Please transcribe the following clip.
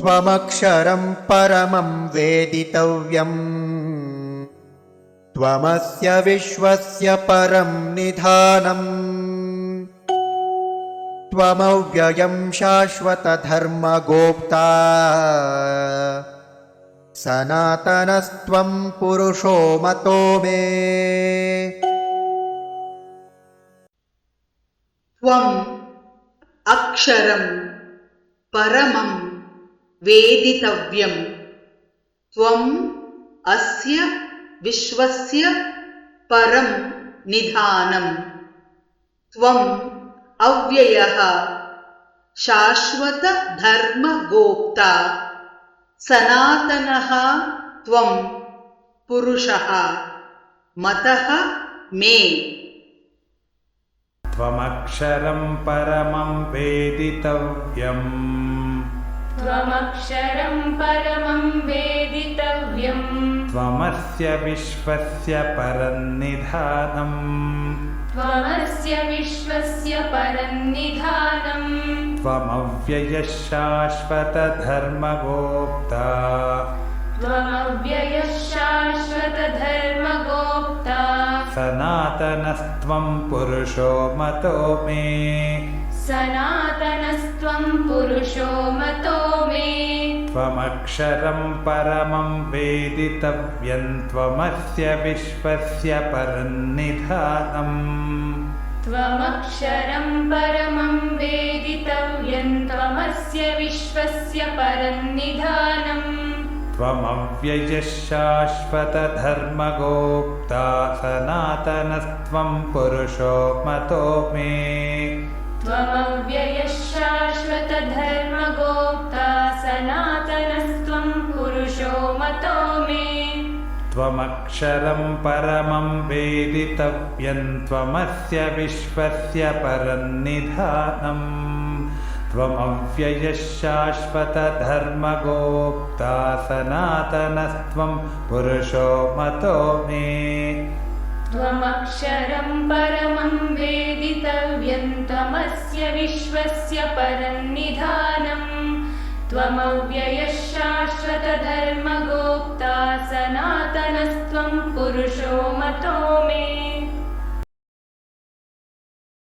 त्वमक्षरं परमं वेदितव्यम्। त्वमस्य विश्वस्य परं निधानम्। त्वमव्ययं शाश्वतधर्मगोप्ता सनातनस्त्वं पुरुषो मतो मे। त्वम् अक्षरं परमं वेदितव्यम्। त्वम् अस्य विश्वस्य परं निधानम्। त्वम् अव्ययः शाश्वतधर्मगोप्ता। सनातनः त्वं पुरुषः। मतः मे। त्वमक्षरं परमं वेदितव्यम् त्वमक्षरं परमं वेदितव्यम्। त्वमस्य विश्वस्य परन्निधानम्। त्वमस्य विश्वस्य परन्निधानम्। त्वमव्ययः शाश्वतधर्मगोप्ता त्वमव्ययः शाश्वतधर्मगोप्ता सनातनस्त्वं पुरुषो मतो मे। सनातनस्त्वं पुरुषो मतो त्वमक्षरं परमं वेदितव्यं त्वमस्य विश्वस्य परन्निधानम् त्वमक्षरं परमं वेदितव्यं त्वमस्य विश्वस्य परन्निधानम् त्वमव्ययः शाश्वतधर्मगोप्ता सनातनस्त्वं पुरुषो मतो मे। त्वमव्ययः शाश्वतधर्मगोप्ता त्वमक्षरं परमं वेदितव्यं त्वमस्य विश्वस्य परन्निधानम् त्वमव्ययः शाश्वतधर्मगोप्ता सनातनस्त्वं पुरुषो मतो मे त्वमक्षरं परमं वेदितव्यं त्वमस्य विश्वस्य परन्निधानम् त्वमव्ययः शाश्वतधर्मगोप्ता सनातनस्त्वं पुरुषो मतो